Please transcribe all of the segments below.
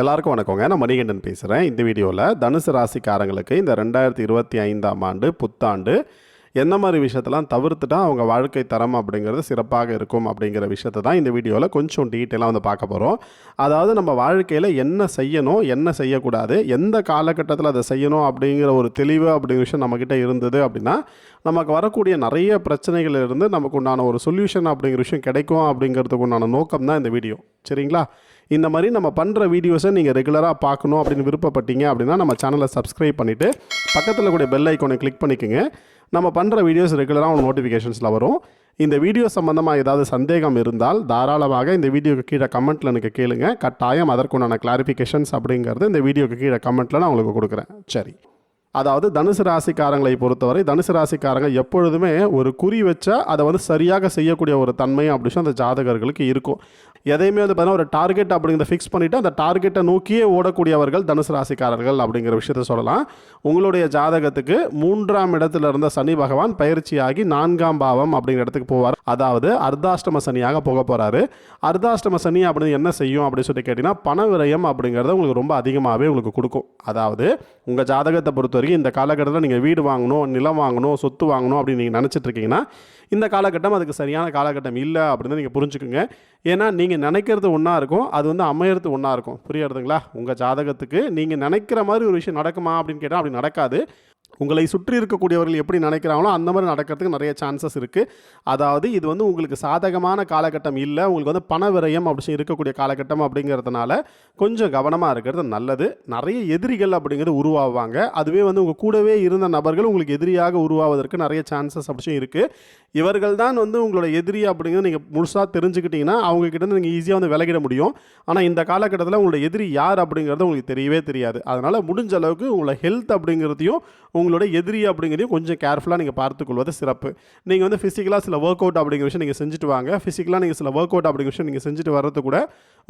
எல்லாருக்கும் வணக்கங்க. நான் மணிகண்டன் பேசுகிறேன் இந்த வீடியோவில் தனுசு ராசிக்காரங்களுக்கு இந்த ரெண்டாயிரத்தி இருபத்தி ஐந்தாம் ஆண்டு புத்தாண்டு என்ன மாதிரி விஷயத்தெல்லாம் தவிர்த்துட்டா அவங்க வாழ்க்கை தரம் அப்படிங்கிறது சிறப்பாக இருக்கும் அப்படிங்கிற விஷயத்தை தான் இந்த வீடியோவில் கொஞ்சம் டீட்டெயிலாக வந்து பார்க்க போகிறோம் அதாவது நம்ம வாழ்க்கையில் என்ன செய்யணும் என்ன செய்யக்கூடாது எந்த காலகட்டத்தில் அதை செய்யணும் அப்படிங்கிற ஒரு தெளிவு அப்படிங்கிற விஷயம் நம்மக்கிட்ட இருந்தது அப்படின்னா நமக்கு வரக்கூடிய நிறைய பிரச்சனைகளிலிருந்து நமக்கு உண்டான ஒரு சொல்யூஷன் அப்படிங்கிற விஷயம் கிடைக்கும் அப்படிங்கிறதுக்கு உண்டான நோக்கம் தான் இந்த வீடியோ. சரிங்களா? இந்த மாதிரி நம்ம பண்ணுற வீடியோஸை நீங்கள் ரெகுலராக பார்க்கணும் அப்படின்னு விருப்பப்பட்டீங்க அப்படின்னா நம்ம சேனலை சப்ஸ்கிரைப் பண்ணிவிட்டு பக்கத்தில் கூடிய பெல் ஐக்கோனை கிளிக் பண்ணிக்கோங்க. நம்ம பண்ணுற வீடியோஸ் ரெகுலராக உங்களுக்கு நோட்டிஃபிகேஷன்ஸில் வரும். இந்த வீடியோ சம்மந்தமாக ஏதாவது சந்தேகம் இருந்தால் தாராளமாக இந்த வீடியோக்கு கீழே கமெண்ட்டில் எனக்கு கேளுங்க. கட்டாயம் அதற்குண்டான கிளாரிஃபிகேஷன்ஸ் அப்படிங்கிறது இந்த வீடியோக்கு கீழே கமெண்ட்டில் நான் உங்களுக்கு கொடுக்குறேன். சரி. அதாவது தனுசு ராசிக்காரங்களை பொறுத்தவரை தனுசு ராசிக்காரங்க எப்பொழுதுமே ஒரு குறி வச்சா அதை வந்து சரியாக செய்யக்கூடிய ஒரு தன்மை அப்படின்னு அந்த ஜாதகர்களுக்கு இருக்கும். எதையுமே வந்து பார்த்தீங்கன்னா ஒரு டார்கெட் அப்படிங்கிறத ஃபிக்ஸ் பண்ணிவிட்டு அந்த டார்கெட்டை நோக்கியே ஓடக்கூடியவர்கள் தனுசு ராசிக்காரர்கள் அப்படிங்கிற விஷயத்த சொல்லலாம். உங்களுடைய ஜாதகத்துக்கு மூன்றாம் இடத்துல இருந்த சனி பகவான் பயிற்சியாகி நான்காம் பாவம் அப்படிங்கிற இடத்துக்கு போவார். அதாவது அர்த்தாஷ்டம சனியாக போக போகிறாரு அர்த்தாஷ்டம சனி அப்படின்னு என்ன செய்யும் அப்படின்னு சொல்லி கேட்டிங்கன்னா பண விரயம் அப்படிங்கிறத உங்களுக்கு ரொம்ப அதிகமாகவே உங்களுக்கு கொடுக்கும். அதாவது உங்கள் ஜாதகத்தை பொறுத்த வரைக்கும் இந்த காலகட்டத்தில் நீங்கள் வீடு வாங்கணும் நிலம் வாங்கணும் சொத்து வாங்கணும் அப்படின்னு நீங்கள் நினச்சிட்ருக்கீங்கன்னா இந்த காலகட்டம் அதுக்கு சரியான காலகட்டம் இல்லை அப்படின்னு நீங்கள் புரிஞ்சுக்குங்க. ஏன்னா நீங்கள் நினைக்கிறது ஒன்றா இருக்கும் அது வந்து அமையிறது ஒன்றா இருக்கும். புரியுறதுங்களா உங்கள் ஜாதகத்துக்கு நீங்கள் நினைக்கிற மாதிரி ஒரு விஷயம் நடக்குமா அப்படின்னு கேட்டால் அப்படி நடக்காது. உங்களை சுற்றி இருக்கக்கூடியவர்கள் எப்படி நினைக்கிறாங்களோ அந்த மாதிரி நடக்கிறதுக்கு நிறைய சான்சஸ் இருக்குது அதாவது இது வந்து உங்களுக்கு சாதகமான காலகட்டம் இல்லை உங்களுக்கு வந்து பண விரயம் அப்படி இருக்கக்கூடிய காலகட்டம் அப்படிங்கிறதுனால கொஞ்சம் கவனமாக இருக்கிறது நல்லது. நிறைய எதிரிகள் அப்படிங்கிறது உருவாவாங்க. அதுவே வந்து உங்கள் கூடவே இருந்த நபர்கள் உங்களுக்கு எதிரியாக உருவாவதற்கு நிறைய சான்சஸ் அப்படிச்சும் இருக்குது இவர்கள் தான் வந்து உங்களோட எதிரி அப்படிங்கிறது நீங்கள் முழுசாக தெரிஞ்சுக்கிட்டிங்கன்னா அவங்கக்கிட்ட நீங்கள் ஈஸியாக வந்து விலகிட முடியும். ஆனால் இந்த காலகட்டத்தில் உங்களோட எதிரி யார் அப்படிங்கிறது உங்களுக்கு தெரியவே தெரியாது. அதனால் முடிஞ்ச அளவுக்கு உங்களோட ஹெல்த் அப்படிங்கிறதையும் உங்களோட எதிரி அப்படிங்கிறதையும் கொஞ்சம் கேர்ஃபுல்லாக நீங்கள் பார்த்துக்கொள்வது சிறப்பு. நீங்கள் வந்து ஃபிசிக்கலாக சில ஒர்க் அவுட் அப்படிங்கிற விஷயம் நீங்கள் செஞ்சுட்டு வாங்க. ஃபிசிக்கலாக நீங்கள் சில ஒர்க் அவுட் அப்படிங்கிற விஷயம் நீங்கள் செஞ்சுட்டு வர்றது கூட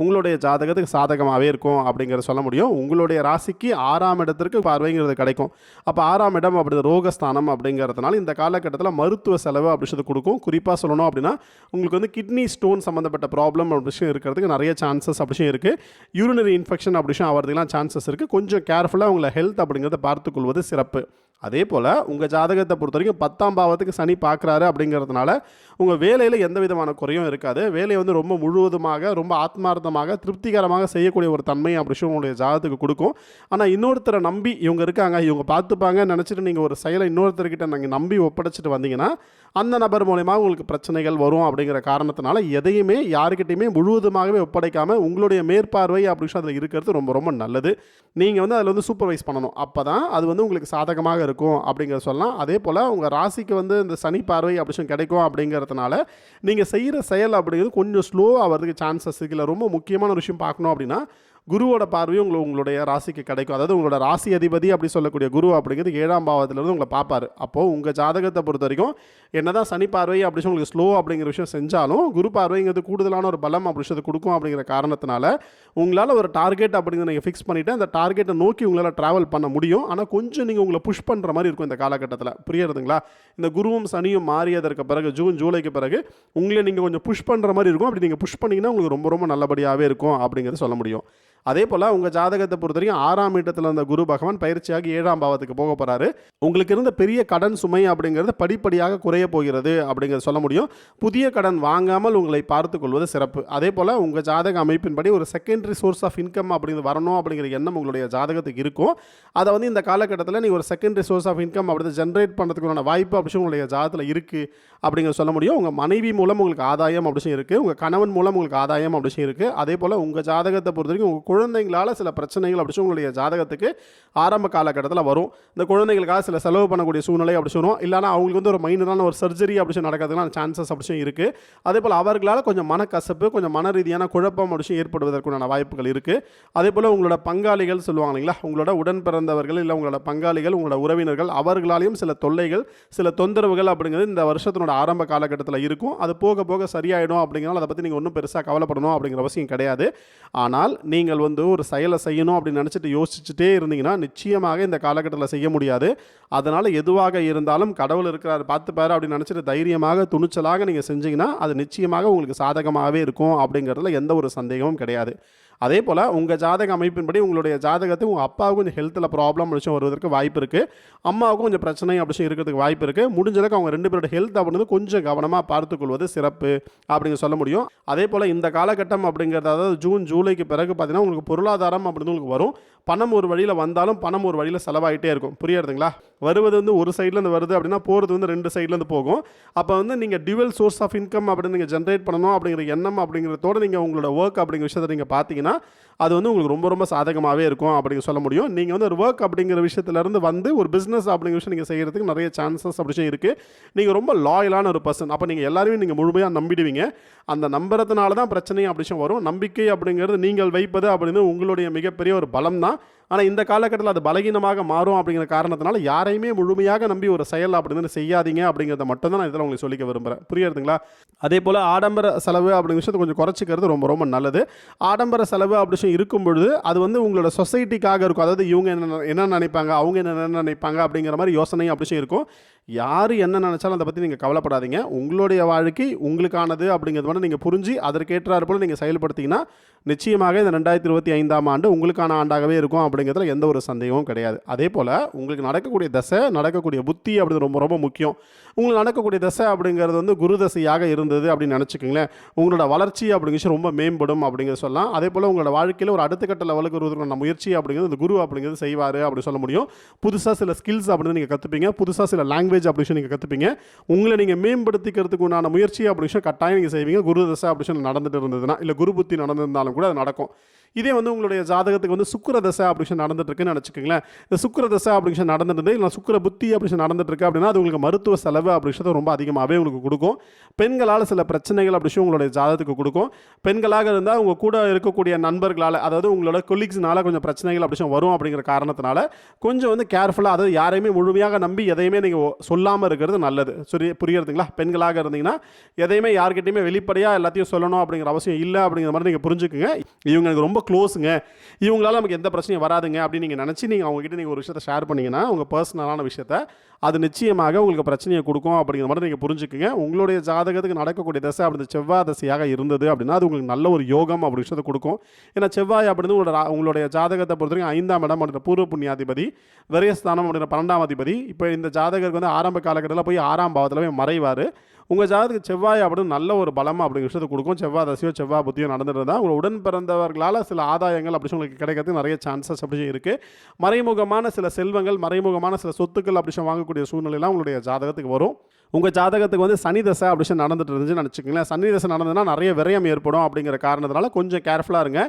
உங்களுடைய ஜாதகத்துக்கு சாதகமாகவே இருக்கும் அப்படிங்கிறத சொல்ல முடியும். உங்களுடைய ராசிக்கு ஆறாம் இடத்திற்கு பார்வைங்கிறது கிடைக்கும். அப்போ ஆறாம் இடம் அப்படி ரோகஸ்தானம் அப்படிங்கிறதுனால இந்த காலகட்டத்தில் மருத்துவ செலவு அப்படின்றது கொடுக்கும். குறிப்பாக சொல்லணும் அப்படின்னா உங்களுக்கு வந்து கிட்னி ஸ்டோன் சம்மந்தப்பட்ட ப்ராப்ளம் அப்படிஷன் இருக்கிறதுக்கு நிறைய சான்சஸ் அப்படி இருக்குது யூரினரி இன்ஃபெக்ஷன் அப்படிஷன் ஆகிறதுக்கெலாம் சான்சஸ் இருக்குது கொஞ்சம் கேர்ஃபுல்லாக உங்களை ஹெல்த் அப்படிங்கிறத பார்த்துக்கொள்வது சிறப்பு. அதே போல் உங்கள் ஜாதகத்தை பொறுத்த வரைக்கும் பத்தாம் பாவத்துக்கு சனி பார்க்குறாரு அப்படிங்கிறதுனால உங்கள் வேலையில் எந்த விதமான குறையும் இருக்காது. வேலையை வந்து ரொம்ப முழுவதுமாக ரொம்ப ஆத்மார்த்தமாக திருப்திகரமாக செய்யக்கூடிய ஒரு தன்மை அப்படி விஷயம் உங்களுடைய ஜாதகத்துக்கு கொடுக்கும். ஆனால் இன்னொருத்தரை நம்பி இவங்க இருக்காங்க இவங்க பார்த்துப்பாங்க நினச்சிட்டு நீங்கள் ஒரு செயலை இன்னொருத்தர்கிட்ட நாங்கள் நம்பி ஒப்படைச்சிட்டு வந்தீங்கன்னா அந்த நபர் மூலயமா உங்களுக்கு பிரச்சனைகள் வரும் அப்படிங்கிற காரணத்தினால எதையுமே யாருக்கிட்டையுமே முழுவதுமாகவே ஒப்படைக்காமல் உங்களுடைய மேற்பார்வை அப்படின்னு அதில் இருக்கிறது ரொம்ப ரொம்ப நல்லது. நீங்கள் வந்து அதில் வந்து சூப்பர்வைஸ் பண்ணணும். அப்போ தான் அது வந்து உங்களுக்கு சாதகமாக இருக்கும் அப்படிங்கிறத சொல்லலாம். அதே போல் உங்கள் ராசிக்கு வந்து இந்த சனி பார்வை அப்படி கிடைக்கும் அப்படிங்கிறதுனால நீங்கள் செய்கிற செயல் அப்படிங்கிறது கொஞ்சம் ஸ்லோ ஆகிறதுக்கு சான்சஸ் இல்லை ரொம்ப முக்கியமான ஒரு விஷயம் பார்க்கணும் அப்படின்னா குருவோட பார்வையும் உங்களை உங்களுடைய ராசிக்கு கிடைக்கும். அதாவது உங்களோட ராசி அதிபதி அப்படி சொல்லக்கூடிய குரு அப்படிங்கிறது ஏழாம் பாவத்திலிருந்து உங்களை பார்ப்பார். அப்போது உங்கள் ஜாதகத்தை பொறுத்த வரைக்கும் என்னதான் சனி பார்வை அப்படி உங்களுக்கு ஸ்லோ அப்படிங்கிற விஷயம் செஞ்சாலும் குரு பார்வைங்கிறது கூடுதலான ஒரு பலம் அப்படி விஷயத்தை கொடுக்கும் அப்படிங்கிற காரணத்தினால உங்களால் ஒரு டார்கெட் அப்படிங்கிறத நீங்கள் ஃபிக்ஸ் பண்ணிவிட்டு அந்த டார்கெட்டை நோக்கி உங்களால் ட்ராவல் பண்ண முடியும். ஆனால் கொஞ்சம் நீங்கள் உங்களை புஷ் பண்ணுற மாதிரி இருக்கும் இந்த காலகட்டத்தில். புரியுறதுங்களா? இந்த குருவும் சனியும் மாறியதற்கு பிறகு ஜூன் ஜூலைக்கு பிறகு உங்களை நீங்கள் கொஞ்சம் புஷ் பண்ணுற மாதிரி இருக்கும். அப்படி நீங்கள் புஷ் பண்ணிங்கன்னா உங்களுக்கு ரொம்ப ரொம்ப நல்லபடியாகவே இருக்கும் அப்படிங்கிறத சொல்ல முடியும். அதே போல் உங்கள் ஜாதகத்தை பொறுத்த வரைக்கும் ஆறாம் இடத்துல இருந்த குரு பகவான் பயிற்சியாகி ஏழாம் பாவத்துக்கு போக போகிறாரு உங்களுக்கு இருந்த பெரிய கடன் சுமை அப்படிங்கிறது படிப்படியாக குறைய போகிறது அப்படிங்கிறத சொல்ல முடியும். புதிய கடன் வாங்காமல் உங்களை பார்த்து கொள்வது சிறப்பு. அதே போல் உங்கள் ஜாதக அமைப்பின்படி ஒரு செகண்டரி சோர்ஸ் ஆஃப் இன்கம் அப்படிங்கிறது வரணும் அப்படிங்கிற எண்ணம் உங்களுடைய ஜாதகத்துக்கு இருக்கும். அதை வந்து இந்த காலகட்டத்தில் நீங்கள் ஒரு செகண்டரி சோர்ஸ் ஆஃப் இன்கம் அப்படி ஜென்ரேட் பண்ணுறதுக்கான வாய்ப்பு அப்படி உங்களுடைய ஜாதகத்தில் இருக்குது அப்படிங்கிற சொல்ல முடியும். உங்கள் மனைவி மூலம் உங்களுக்கு ஆதாயம் அப்படி இருக்குது உங்கள் கணவன் மூலம் உங்களுக்கு ஆதாயம் அப்படி இருக்குது அதே போல் உங்கள் ஜாதகத்தை பொறுத்த வரைக்கும் உங்கள் குழந்தைங்களால் சில பிரச்சனைகள் அப்படி உங்களுடைய ஜாதகத்துக்கு ஆரம்ப காலகட்டத்தில் வரும். இந்த குழந்தைகளுக்காக சில செலவு பண்ணக்கூடிய சூழ்நிலை அப்படி சொல்லும் இல்லைனா அவங்களுக்கு வந்து ஒரு மைனரான ஒரு சர்ஜரி அப்படி நடக்கிறதுக்கான சான்சஸ் அப்படிச்சும் இருக்குது அதே போல் அவர்களால் கொஞ்சம் மனக்கசப்பு கொஞ்சம் மன ரீதியான குழப்பம் அப்படிச்சும் ஏற்படுவதற்குண்டான வாய்ப்புகள் இருக்குது அதே போல் உங்களோட பங்காளிகள் சொல்லுவாங்க இல்லைங்களா? உங்களோட உடன் பிறந்தவர்கள் இல்லை உங்களோட பங்காளிகள் உங்களோட உறவினர்கள் அவர்களாலையும் சில தொல்லைகள் சில தொந்தரவுகள் அப்படிங்கிறது இந்த வருஷத்தினோட ஆரம்ப காலகட்டத்தில் இருக்கும். அது போக போக சரியாயிடும் அப்படிங்கிறனால அதை பற்றி நீங்கள் ஒன்றும் பெருசாக கவலைப்படணும் அப்படிங்கிற அவசியம் கிடையாது. ஆனால் நீங்கள் வந்து ஒரு செயலை செய்யணும் அப்படின்னு நினச்சிட்டு யோசிச்சுட்டே இருந்தீங்கன்னா நிச்சயமாக இந்த காலகட்டத்தில் செய்ய முடியாது. அதனால் எதுவாக இருந்தாலும் கடவுள் இருக்கிறார் பார்த்துப்பாரு அப்படின்னு நினச்சிட்டு தைரியமாக துணிச்சலாக நீங்கள் செஞ்சீங்கன்னா அது நிச்சயமாக உங்களுக்கு சாதகமாகவே இருக்கும் அப்படிங்கிறதுல எந்த ஒரு சந்தேகமும் கிடையாது. அதே போல் உங்கள் ஜாதக அமைப்பின்படி உங்களுடைய ஜாதகத்தை உங்கள் அப்பாவுக்கு கொஞ்சம் ஹெல்த்தில் ப்ராப்ளம் அப்படிச்சும் வருவதற்கு வாய்ப்பு இருக்குது அம்மாவுக்கும் கொஞ்சம் பிரச்சனை அப்படிச்சும் இருக்கிறதுக்கு வாய்ப்பு இருக்குது முடிஞ்ச அளவுக்கு அவங்க ரெண்டு பேரோட ஹெல்த் அப்படின்றது கொஞ்சம் கவனமாக பார்த்துக்கொள்வது சிறப்பு அப்படிங்க சொல்ல முடியும். அதே போல் இந்த காலகட்டம் அப்படிங்கிறது அதாவது ஜூன் ஜூலைக்கு பிறகு பார்த்தீங்கன்னா உங்களுக்கு பொருளாதாரம் அப்படின்னு உங்களுக்கு வரும். பணம் ஒரு வழியில் வந்தாலும் பணம் ஒரு வழியில் செலவாயிட்டே இருக்கும். புரியுறதுங்களா? வருவது வந்து ஒரு சைட்லேருந்து வருது அப்படின்னா போகிறது வந்து ரெண்டு சைட்லேருந்து போகும். அப்போ வந்து நீங்கள் டியூவல் சோர்ஸ் ஆஃப் இன்கம் அப்படின்னு நீங்கள் ஜென்ரேட் பண்ணணும் அப்படிங்கிற எண்ணம் அப்படிங்கிறதோட நீங்கள் உங்களோட ஒர்க் அப்படிங்கிற விஷயத்தை நீங்கள் பார்த்தீங்கன்னா ஆனால் அது வந்து உங்களுக்கு ரொம்ப ரொம்ப சாதகமாகவே இருக்கும் அப்படிங்க சொல்ல முடியும். நீங்கள் வந்து ஒரு ஒர்க் அப்படிங்கிற விஷயத்துலேருந்து வந்து ஒரு பிஸ்னஸ் அப்படிங்கிற விஷயம் நீங்கள் செய்கிறதுக்கு நிறைய சான்சஸ் அப்படி இருக்குது நீங்கள் ரொம்ப லாயலான ஒரு பர்சன் அப்போ நீங்கள் எல்லாருமே நீங்கள் முழுமையாக நம்பிடுவீங்க. அந்த நம்புறதுனால தான் பிரச்சனை அப்படி வரும். நம்பிக்கை அப்படிங்கிறது நீங்கள் வைப்பது அப்படின்னு உங்களுடைய மிகப்பெரிய ஒரு பலம் தான். ஆனால் இந்த காலகட்டத்தில் அது பலகீனமாக மாறும் அப்படிங்கிற காரணத்தினால யாரையுமே முழுமையாக நம்பி ஒரு செயல் அப்படின்னு செய்யாதீங்க அப்படிங்கிறத மட்டும் தான் நான் இதில் உங்களுக்கு சொல்லிக்க விரும்புகிறேன் புரியுறதுங்களா? அதே போல் ஆடம்பர செலவு அப்படிங்கிற விஷயத்தை கொஞ்சம் குறைச்சிக்கிறது ரொம்ப ரொம்ப நல்லது. ஆடம்பர செலவு அப்படி இருக்கும் பொழுது அது வந்து உங்களோட சொசைட்டிக்காக இருக்கும். அதாவது இவங்க என்ன என்ன நினைப்பாங்க அவங்க என்ன நினைப்பாங்க அப்படிங்கிற மாதிரி யோசனை அப்படி இருக்கும். யார் என்ன நினச்சாலும் அதை பற்றி நீங்கள் கவலைப்படாதீங்க. உங்களுடைய வாழ்க்கை உங்களுக்கானது அப்படிங்கிறது மட்டும் நீங்கள் புரிஞ்சு அதற்கேற்றாறு போல் நீங்கள் செயல்படுத்திங்கன்னா நிச்சயமாக இந்த ரெண்டாயிரத்தி இருபத்தி ஐந்தாம் ஆண்டு உங்களுக்கான ஆண்டாகவே இருக்கும் அப்படிங்கிறதுல எந்த ஒரு சந்தேகமும் கிடையாது. அதே போல் உங்களுக்கு நடக்கக்கூடிய தசை நடக்கக்கூடிய புத்தி அப்படிங்கிறது ரொம்ப ரொம்ப முக்கியம். உங்களுக்கு நடக்கக்கூடிய தசை அப்படிங்கிறது வந்து குரு தசையாக இருந்தது அப்படின்னு நினச்சிக்கோங்களேன். உங்களோட வளர்ச்சி அப்படிங்கிறது ரொம்ப மேம்படும் அப்படிங்கிறது சொல்லலாம். அதே போல் உங்களோட வாழ்க்கையில் ஒரு அடுத்த கட்ட லெவலுக்கு வருவதற்கான முயற்சி அப்படிங்கிறது இந்த குரு அப்படிங்கிறது செய்வார் அப்படி சொல்ல முடியும். புதுசாக சில ஸ்கில்ஸ் அப்படின்னு நீங்கள் கற்றுப்பீங்க புதுசாக சில லாங்குவேஜ் அப்படின்னு நீங்கள் கற்றுப்பீங்க உங்களை நீங்கள் மேம்படுத்திக்கிறதுக்கு உண்டான முயற்சி அப்படின்னு கட்டாயம் நீங்கள் செய்வீங்க. குரு தசை அப்படின்னு நடந்துட்டு இருந்ததுன்னா இல்லை குரு புத்தி நடந்திருந்தாலும் கூட அது நடக்கும். இதே வந்து உங்களுடைய ஜாதகத்துக்கு வந்து சுக்கர தசை அப்படின்னு விஷயம் நடந்துட்டு இருக்குன்னு நினச்சிக்கோங்களேன். இந்த சுக்கர தசை அப்படின்னு விஷயம் நடந்துட்டு இல்லை சுக்கர புத்தி அப்படின்னு விஷயம் நடந்துட்டு இருக்கு அப்படின்னா அது உங்களுக்கு மருத்துவ செலவு அப்படிங்கிறது ரொம்ப அதிகமாகவே உங்களுக்கு கொடுக்கும். பெண்களால் சில பிரச்சனைகள் அப்படிஷம் உங்களுடைய ஜாதகத்துக்கு கொடுக்கும். பெண்களாக இருந்தால் உங்கள் கூட இருக்கக்கூடிய நண்பர்களால் அதாவது உங்களோட கொலீக்ஸ்னால கொஞ்சம் பிரச்சனைகள் அப்படிஷம் வரும் அப்படிங்கிற காரணத்தினால கொஞ்சம் வந்து கேர்ஃபுல்லாக அதாவது யாரையுமே முழுமையாக நம்பி எதையுமே நீங்கள் சொல்லாமல் இருக்கிறது நல்லது. சரி புரியுறதுங்களா? பெண்களாக இருந்தீங்கன்னா எதையுமே யார்கிட்டையுமே வெளிப்படையாக எல்லாத்தையும் சொல்லணும் அப்படிங்கிற அவசியம் இல்லை அப்படிங்கிற மாதிரி நீங்கள் புரிஞ்சுக்குங்க. இவங்க எனக்கு ரொம்ப க்ளோஸுங்க இவங்களால நமக்கு எந்த பிரச்சனையும் வராதுங்க அப்படின்னு நீங்கள் நினச்சி நீங்கள் அவங்ககிட்ட நீங்கள் ஒரு விஷயத்தை ஷேர் பண்ணீங்கன்னா உங்கள் பர்சனலான விஷயத்த அது நிச்சயமாக உங்களுக்கு பிரச்சனையை கொடுக்கும் அப்படிங்கிற மாதிரி நீங்கள் புரிஞ்சுக்குங்க. உங்களுடைய ஜாதகத்துக்கு நடக்கக்கூடிய தசை அப்படி செவ்வாய் தசையாக இருந்தது அப்படின்னா அது உங்களுக்கு நல்ல ஒரு யோகம் அப்படி விஷயத்தை கொடுக்கும். ஏன்னா செவ்வாய் அப்படின்னு உங்களோட உங்களுடைய ஜாதகத்தை பொறுத்த வரைக்கும் ஐந்தாம் இடம் அப்படின்ற பூர்வ புண்ணியாதிபதி விரயஸ்தானம் அப்படின்ற பன்னெண்டாம் அதிபதி. இப்போ இந்த ஜாதகருக்கு வந்து ஆரம்ப காலகட்டத்தில் போய் ஆறாம் பாவத்தில் போய் மறைவார். உங்கள் ஜாதகத்துக்கு செவ்வாய் அப்படின்னு நல்ல ஒரு பலமாக அப்படிங்கிற விஷயத்தை கொடுக்கும். செவ்வாய் தசையோ செவ்வாய் புத்தியோ நடந்துருந்தால் உங்கள் உடன் பிறந்தவர்களால் சில ஆதாயங்கள் அப்படி உங்களுக்கு கிடைக்கிறதுக்கு நிறைய சான்சஸ் அப்படி இருக்குது மறைமுகமான சில செல்வங்கள் மறைமுகமான சில சொத்துக்கள் அப்படி சொல்லி வாங்கக்கூடிய சூழ்நிலையெல்லாம் உங்களுடைய ஜாதகத்துக்கு வரும். உங்கள் ஜாதகத்துக்கு வந்து சனி தசை அப்படி சொல்லி நடந்துட்டு இருந்துச்சுன்னு நினச்சிக்கங்களேன். சனி தசை நடந்ததுன்னா நிறைய விரயம் ஏற்படும் அப்படிங்கிற காரணத்தினால கொஞ்சம் கேர்ஃபுல்லாக இருங்க.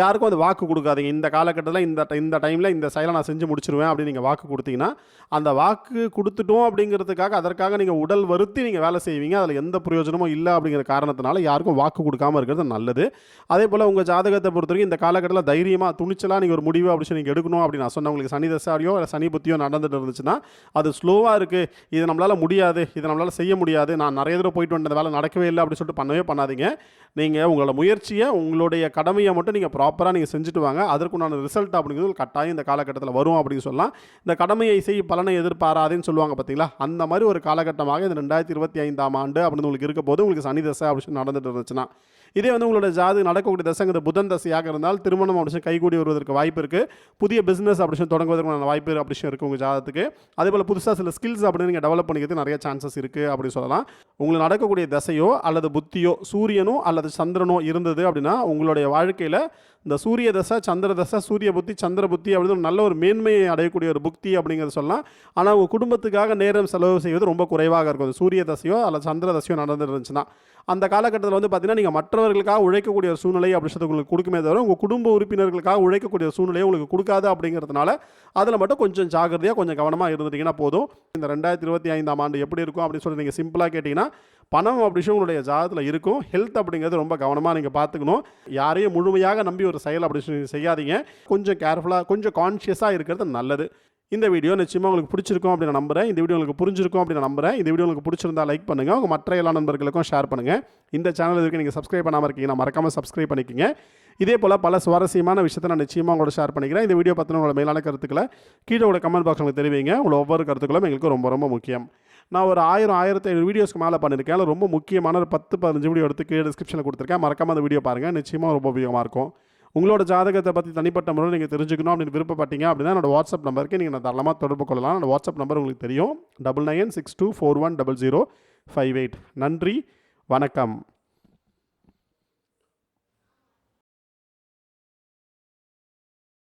யாருக்கும் அது வாக்கு கொடுக்காதீங்க. இந்த காலகட்டத்தில் இந்த இந்த டைமில் இந்த செயலை நான் செஞ்சு முடிச்சிருவேன் அப்படின்னு நீங்கள் வாக்கு கொடுத்தீங்கன்னா அந்த வாக்கு கொடுத்துட்டோம் அப்படிங்கிறதுக்காக அதற்காக நீங்கள் உடல் வருத்தி நீங்கள் வேலை செய்வீங்க. அதில் எந்த பிரயோஜனமும் இல்லை அப்படிங்கிற காரணத்தினால யாருக்கும் வாக்கு கொடுக்காம இருக்கிறது நல்லது. அதே போல் உங்கள் ஜாதகத்தை பொறுத்த வரைக்கும் இந்த காலகட்டத்தில் தைரியமாக துணிச்சலாக நீங்கள் ஒரு முடிவு அப்படி நீங்கள் எடுக்கணும் அப்படின்னு நான் சொன்னேன். உங்களுக்கு சனி தசாரியோ இல்லை சனி புத்தியோ நடந்துட்டு இருந்துச்சுன்னா அது ஸ்லோவாக இருக்குது இது நம்மளால் முடியாது. இதை நம்மளால் செய்ய முடியாது. நான் நிறைய தடவை போயிட்டு வந்த வேலை நடக்கவே இல்லை அப்படின்னு சொல்லிட்டு பண்ணவே பண்ணாதீங்க. நீங்கள் உங்களோட முயற்சியை உங்களுடைய கடமையை மட்டும் நீங்கள் ப்ராப்பராக நீங்கள் செஞ்சுட்டு வாங்க. அதற்குண்டான ரிசல்ட் அப்படிங்கிறது ஒரு கட்டாயம் இந்த காலகட்டத்தில் வரும் அப்படின்னு சொல்லலாம். இந்த கடமையை செய் பலனை எதிர்பாராதேன்னு சொல்லுவாங்க பார்த்தீங்களா அந்த மாதிரி ஒரு காலகட்டமாக இந்த ரெண்டாயிரத்தி இருபத்தி ஐந்தாம் ஆண்டு அப்படின்னு உங்களுக்கு இருக்க போது உங்களுக்கு சனி தசை அப்படின்னு நடந்துட்டு இருந்துச்சுன்னா இதே வந்து உங்களோட ஜாதி நடக்கக்கூடிய தசைங்கிறது புதன் தசையாக இருந்தால் திருமணம் அப்படின்னு கைகூடி வருவதற்கு வாய்ப்பு இருக்குது புதிய பிஸ்னஸ் அப்படின்னு சொல்லி தொடங்குவதற்கான வாய்ப்பு அப்படின்னு இருக்குது உங்கள் ஜாதகத்துக்கு. அதே போல் புதுசாக சில ஸ்கில்ஸ் அப்படின்னு நீங்கள் டெவலப் பண்ணிக்கிறதுக்கு நிறைய சான்சஸ் இருக்குது அப்படின்னு சொல்லலாம். உங்களுக்கு நடக்கக்கூடிய தசையோ அல்லது புத்தியோ சூரியனோ அல்லது சந்திரனோ இருந்தது அப்படின்னா உங்களுடைய வாழ்க்கையில் இந்த சூரிய தசை சந்திர தசை சூரிய புத்தி சந்திர புத்தி அப்படின்னு ஒரு நல்ல ஒரு மேன்மையை அடையக்கூடிய ஒரு புக்தி அப்படிங்கிறத சொல்லலாம். ஆனால் உங்கள் குடும்பத்துக்காக நேரம் செலவு செய்வது ரொம்ப குறைவாக இருக்கும். சூரிய தசையோ அல்லது சந்திர தசையோ நடந்துருந்துச்சுன்னா. அந்த காலகட்டத்தில் வந்து பார்த்தீங்கன்னா நீங்கள் மற்றவர்களுக்காக உழைக்கக்கூடிய சூழ்நிலை அப்படின்றது உங்களுக்கு கொடுக்குமே தவிர உங்கள் குடும்ப உறுப்பினர்களுக்காக உழைக்கக்கூடிய சூழ்நிலையை உங்களுக்கு கொடுக்காது அப்படிங்கிறதுனால அதில் மட்டும் கொஞ்சம் ஜாகிரதையாக கொஞ்சம் கவனமாக இருந்துட்டீங்கன்னா போதும். இந்த ரெண்டாயிரத்தி இருபத்தி ஐந்தாம் ஆண்டு எப்படி இருக்கும் அப்படின்னு சொல்லி நீங்கள் சிம்பிளாக கேட்டிங்கன்னா பணம் அப்படின்னு உங்களுடைய ஜாதத்தில் இருக்கும். ஹெல்த் அப்படிங்கிறது ரொம்ப கவனமாக நீங்கள் பார்த்துக்கணும். யாரையும் முழுமையாக நம்பி ஒரு செயல் அப்படி சொல்லி செய்யாதீங்க. கொஞ்சம் கேர்ஃபுல்லாக கொஞ்சம் கான்ஷியஸாக இருக்கிறது நல்லது. இந்த வீடியோ நிச்சயமாக உங்களுக்கு பிடிச்சிருக்கும் அப்படின்னு நம்புகிறேன் நம்புறேன். இந்த வீடியோ உங்களுக்கு புரிஞ்சிருக்கும் அப்படின்னு நம்புகிறேன் நம்புறேன். இந்த வீடியோ உங்களுக்கு பிடிச்சிருந்தா லைக் பண்ணுங்கள் உங்கள் மற்ற எல்லா நண்பர்களுக்கும் ஷேர் பண்ணுங்கள் இந்த சேனல் இதுக்கு நீங்கள் சப்ஸ்கிரைப் பண்ணாமல் இருக்கீங்கன்னா மறக்காமல் சப்ஸ்கிரைப் பண்ணிக்கங்க. இதே போல் பல சுவாரஸ்யமான விஷயத்தை நான் நிச்சயமாக உங்களோட ஷேர் பண்ணிக்கிறேன். இந்த வீடியோ பற்றின உங்களோட மேலான கருத்துக்களை கீழே உங்களோட கமெண்ட் பாக்ஸ் உங்களுக்கு தெரிவிங்க. உங்களோட ஒவ்வொரு கருத்துக்களும் எங்களுக்கு ரொம்ப ரொம்ப முக்கியம். நான் ஒரு ஆயிரம் ஆயிரத்தி ஐநூறு வீடியோஸ்க்கு மேலே பண்ணியிருக்கேன். அதில் ரொம்ப முக்கியமான ஒரு பத்து பதினஞ்சு வீடியோ எடுத்து கீழே டிஸ்கிரிப்ஷனில் கொடுத்துருக்கேன். மறக்காம அந்த வீடியோ பாருங்கள் நிச்சயமாக ரொம்ப உபயோகமாக இருக்கும். உங்களோட ஜாதகத்தை பற்றி தனிப்பட்ட முறையில் நீங்கள் தெரிஞ்சுக்கணும் அப்படின்னு விருப்பப்பட்டீங்க அப்படின்னா என்னோட வாட்ஸ்அப் நம்பருக்கு நீங்கள் நான் தாராளமாக தொடர்பு கொள்ளலாம். என்னோட வாட்ஸ்அப் நம்பர் உங்களுக்கு தெரியும். Double nine six two four one double zero five eight. நன்றி. வணக்கம்.